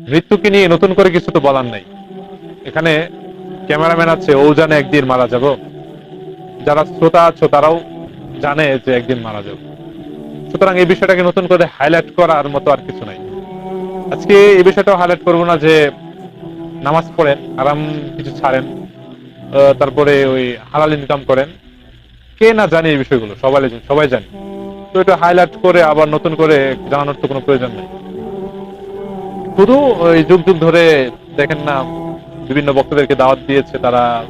মৃত্যুকে নিয়ে নতুন করে কিছু তো বলার নাই। এখানে ক্যামেরাম্যান আছে, ও জানে একদিন মারা যাব। যারা শ্রোতা আছো, তারাও জানে যে একদিন মারা যাব। সুতরাং এই বিষয়টাকে নতুন করে হাইলাইট করার মতো আর কিছু নাই। আজকে এই বিষয়টাও হাইলাইট করব না যে নামাজ পড়েন আরাম কিছু ছাড়েন তারপরে ওই হালাল ইনকাম করেন। কে না জানে এই বিষয়গুলো, সবাই সবাই জানে। তো এটা হাইলাইট করে আবার নতুন করে জানানোর তো কোনো প্রয়োজন নেই। শুধু ওই যুগ যুগ ধরে দেখেন না, বিভিন্ন বক্তাদেরকে দাওয়াত দিয়েছে, তারা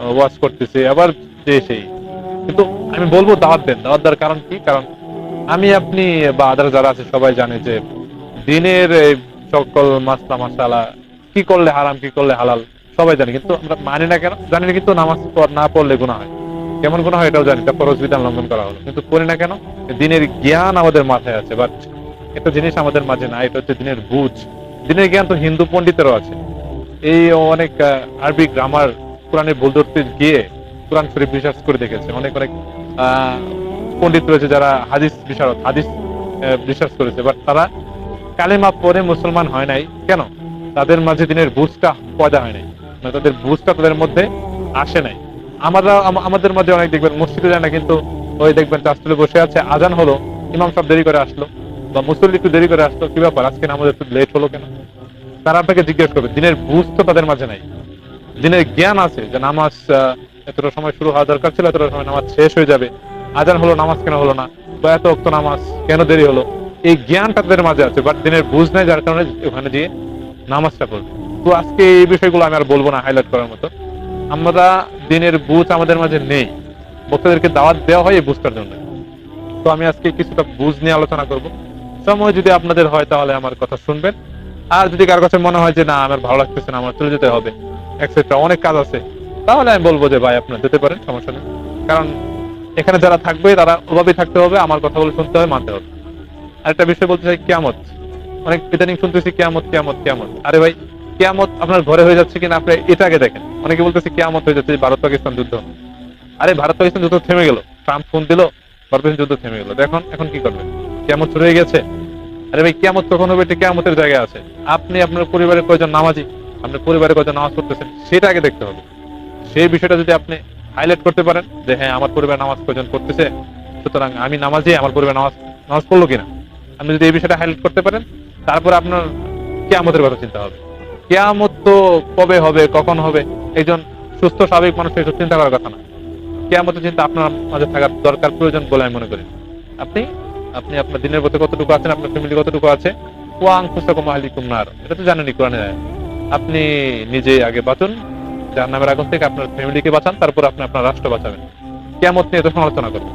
ওয়াজ করতেছে, আবার যে সেই। কিন্তু আমি বলব দাওয়াত দেন। দাওয়াত দেওয়ার কারণ কি? কারণ আমি, আপনি বা আদার যারা আছে, সবাই জানে যে দিনের সকল মাসলা, মাসালা, কি করলে হারাম, কি করলে হালাল, সবাই জানি। কিন্তু আমরা মানি না কেন? জানি না কিন্তু নামাজ না পড়লে গুণা হয়। কেমন গুণা হয় এটাও জানি। তা ফরজ বিধান লঙ্ঘন করা হলো। কিন্তু করি না কেন? দিনের জ্ঞান আমাদের মাথায় আছে। বাট একটা জিনিস আমাদের মাঝে না এটা হচ্ছে দিনের বুঝ। দিনের জ্ঞান তো হিন্দু পণ্ডিতেরও আছে। এই অনেক আরবি গ্রামার কোরআনে ভুল ধরতে গিয়ে কোরআন শরীফ বিশ্বাস করে দেখেছে। অনেক অনেক পণ্ডিত রয়েছে যারা হাদিস বিশারদ, হাদিস বিশ্বাস করেছে। বাট তারা কালেমা পরে মুসলমান হয় নাই। কেন? তাদের মাঝে দিনের বুঝটা পয়দা হয় নাই। মানে তাদের বুঝটা তাদের মধ্যে আসে নাই। আমরা আমাদের মাঝে অনেক দেখবেন, মসজিদে যায় না, কিন্তু ওই দেখবেন চাষতুলে বসে আছে। আজান হলো, ইমাম সব দেরি করে আসলো। বা মুসল্লি একটু দেরি করে আসতো, কি ব্যাপার? আজকে আমাদের একটু লেট হলো কেন? তারা আপনাকে জিজ্ঞেস করবে। দিনের বুঝ তো তাদের মাঝে নাই। দিনের জ্ঞান আছে যে নামাজ এতটা সময় শুরু হওয়া দরকার ছিল, এতটা সময় নামাজ শেষ হয়ে যাবে। আজান হলো, নামাজ কেন হলো না? বা এত অক্ত নামাজ কেন দেরি হলো? এই জ্ঞানটা তাদের মাঝে আছে বাট দিনের বুঝ নাই, যার কারণে ওখানে গিয়ে নামাজটা পড়বে। তো আজকে এই বিষয়গুলো আমি আর বলব না হাইলাইট করার মতো। আমরা দিনের বুঝ আমাদের মাঝে নেই। বক্তাদেরকে দাওয়াত দেওয়া হয় এই বুঝটার জন্য। তো আমি আজকে কিছুটা বুঝ নিয়ে আলোচনা করব। সময় যদি আপনাদের হয় তাহলে আমার কথা শুনবেন। আর যদি কার কাছে মনে হয় যে, না, আমার ভালো লাগতেছে না, আমার চলে যেতে হবে এক্সেট্রা অনেক কাজ আছে। তাহলে আমি বলব যে, ভাই, আপনার যেতে পারেন, সমস্যা নেই। কারণ এখানে যারা থাকবে, তারা ওভাবেই থাকতে হবে, আমার কথাগুলো শুনতে হবে, মানতে হবে। আরেকটা বিষয় বলতে চাই, কিয়ামত। অনেক ইদানিং শুনতেছি, কিয়ামত কিয়ামত কিয়ামত। আরে ভাই, কিয়ামত আপনার ঘরে হয়ে যাচ্ছে কিনা, আপনি এটা আগে দেখেন। অনেকে বলতেছে, কিয়ামত হয়ে যাচ্ছে, ভারত, পাকিস্তান যুদ্ধ। আরে, ভারত, পাকিস্তান যুদ্ধ থেমে গেল। ট্রাম্প ফোন দিল, ভারত, পাকিস্তান যুদ্ধ থেমে গেল। এখন এখন কি করবেন? কিয়ামত শুরু হয়ে গেছে। আরে ভাই, কিয়ামত কখন হবে? এটা কিয়ামতের জায়গায় আছে। আপনি আপনার পরিবারের কয়জন নামাজি? আপনার পরিবারে কয়জন নামাজ পড়তেছেন? সেটা আগে দেখতে হবে। সেই বিষয়টা যদি আপনি হাইলাইট করতে পারেন যে হ্যাঁ আমার পরিবার নামাজ কয়জন পড়তেছে? সুতরাং আমি নামাজি, আমার পরিবার নামাজ নামাজ পড়ল কিনা? আপনি যদি এই বিষয়টা হাইলাইট করতে পারেন, তারপর আপনার কেয়ামতের কথা চিন্তা হবে। কেয়ামত তো কবে হবে, কখন হবে? একজন সুস্থ, স্বাভাবিক মানুষ এসব চিন্তা করার কথা না। কেয়ামতের চিন্তা আপনার মাঝে থাকার দরকার প্রয়োজন বলে আমি মনে করি। আপনি আপনি আপনার দিনের মধ্যে কতটুকু আছেন, আপনার ফ্যামিলি কতটুকু আছে? ওয়াং পুস্তকম আহলিকুম নার। এটা তো জানেনই কোরআনে। আপনি নিজে আগে বাঁচুন যার নামের আগুন থেকে আপনার ফ্যামিলিকে বাঁচান, তারপর আপনি আপনার রাষ্ট্র বাঁচাবেন। কেমন নিয়ে তো সমালোচনা করবেন।